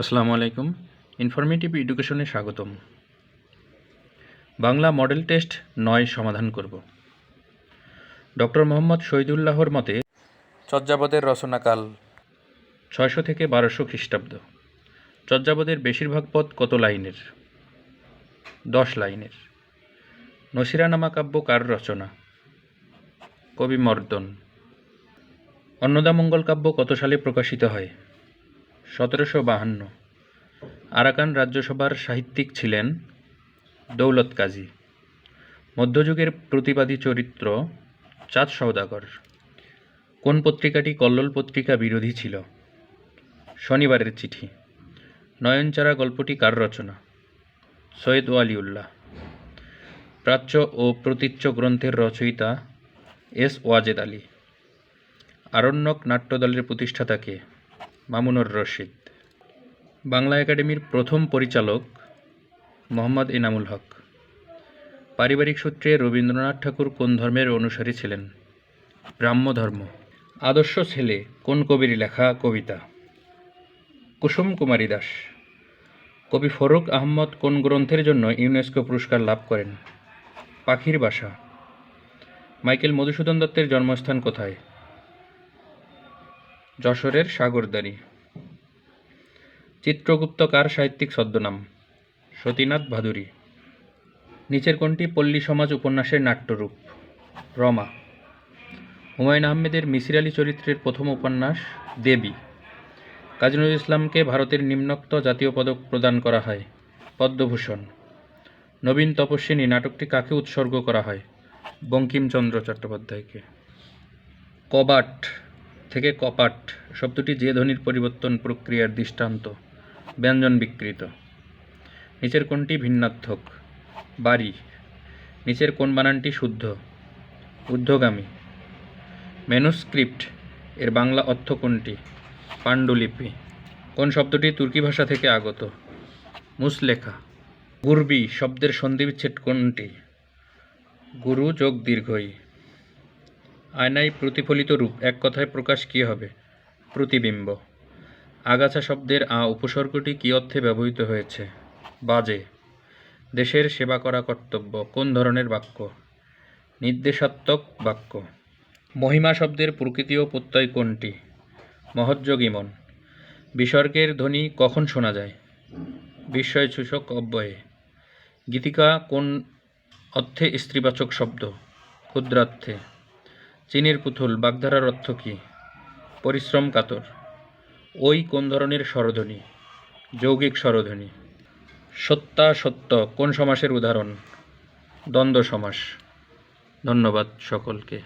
আসসালামু আলাইকুম। ইনফরমেটিভ এডুকেশনে স্বাগতম। বাংলা মডেল টেস্ট নয় সমাধান করব। ডক্টর মোহাম্মদ শহীদুল্লাহর মতে চর্যাপদের রচনাকাল। ছয়শো থেকে বারোশো খ্রিস্টাব্দ। চর্যাপদের বেশিরভাগ পদ কত লাইনের? দশ লাইনের। নসিরানামা কাব্য কার রচনা? কবি মর্দন। অন্নদামঙ্গল কাব্য কত সালে প্রকাশিত হয়? সতেরোশো বাহান্ন। আরাকান রাজ্যসভার সাহিত্যিক ছিলেন দৌলত কাজী। মধ্যযুগের প্রতিবাদী চরিত্র চাঁদ সওদাগর। কোন পত্রিকাটি কল্লোল পত্রিকা বিরোধী ছিল? শনিবারের চিঠি। নয়নচারা গল্পটি কার রচনা? সৈয়দ ওয়ালিউল্লাহ। প্রাচ্য ও প্রতীচ্য গ্রন্থের রচয়িতা এস ওয়াজেদ আলী। আরণ্যক নাট্যদলের প্রতিষ্ঠাতাকে মামুনুর রশিদ। বাংলা একাডেমির প্রথম পরিচালক মোহাম্মদ এনামুল হক। পারিবারিক সূত্রে রবীন্দ্রনাথ ঠাকুর কোন ধর্মের অনুসারী ছিলেন? ব্রাহ্ম ধর্ম। আদর্শ ছেলে, কোন কবির লেখা কবিতা? কুসুম কুমারী দাস। কবি ফরুক আহমদ কোন গ্রন্থের জন্য ইউনেস্কো পুরস্কার লাভ করেন? পাখির বাসা। মাইকেল মধুসূদন দত্তের জন্মস্থান কোথায়? যশোরের সাগরদারি চিত্রগুপ্ত কার সাহিত্যিক ছদ্মনাম? সতীনাথ ভাদুরী। নিচের কোনটি পল্লী সমাজ উপন্যাসের নাট্যরূপ। রমা। হুমায়ুন আহমেদের মিসির আলী চরিত্রের প্রথম উপন্যাস দেবী। কাজী নজরুল ইসলামকে ভারতের নিম্নোক্ত জাতীয় পদক প্রদান করা হয় পদ্মভূষণ। নবীন তপস্বিনী নাটকটি কাকে উৎসর্গ করা হয়? বঙ্কিমচন্দ্র চট্টোপাধ্যায়কে। কবাট। থেকে কপাট, শব্দটি যে ধ্বনির পরিবর্তন প্রক্রিয়ার দৃষ্টান্ত, ব্যঞ্জন বিকৃত। নিচের কোনটি ভিন্নার্থক বাড়ি। নিচের কোন বানানটি শুদ্ধ ঊর্ধ্বগামী ম্যানুস্ক্রিপ্ট, এর বাংলা অর্থ কোনটি? পাণ্ডুলিপি। কোন শব্দটি তুর্কি ভাষা থেকে আগত? মুসলেখা। গুরবি শব্দের সন্ধিবিচ্ছেদ কোনটি? গুরু যোগ দীর্ঘই। আয়নায় প্রতিফলিত রূপ, এক কথায় প্রকাশ কী হবে? প্রতিবিম্ব। আগাছা শব্দের আ উপসর্গটি কী অর্থে ব্যবহৃত হয়েছে? বাজে। দেশের সেবা করা কর্তব্য, কোন ধরনের বাক্য? নির্দেশাত্মক বাক্য। মহিমা শব্দের প্রকৃতি ও প্রত্যয় কোনটি? মহজ্জগিমন। বিসর্গের ধ্বনি কখন শোনা যায়? বিস্ময়সূচক অব্যয়ে। গীতিকা কোন অর্থে স্ত্রীবাচক শব্দ? ক্ষুদ্রার্থে। চীনের পুতুল বাগধারার অর্থ কী? পরিশ্রম কাতর। ওই কোন ধরনের স্বরধ্বনি? যৌগিক স্বরধ্বনি। সত্যা সত্য কোন সমাসের উদাহরণ? দ্বন্দ্ব সমাস। ধন্যবাদ সকলকে।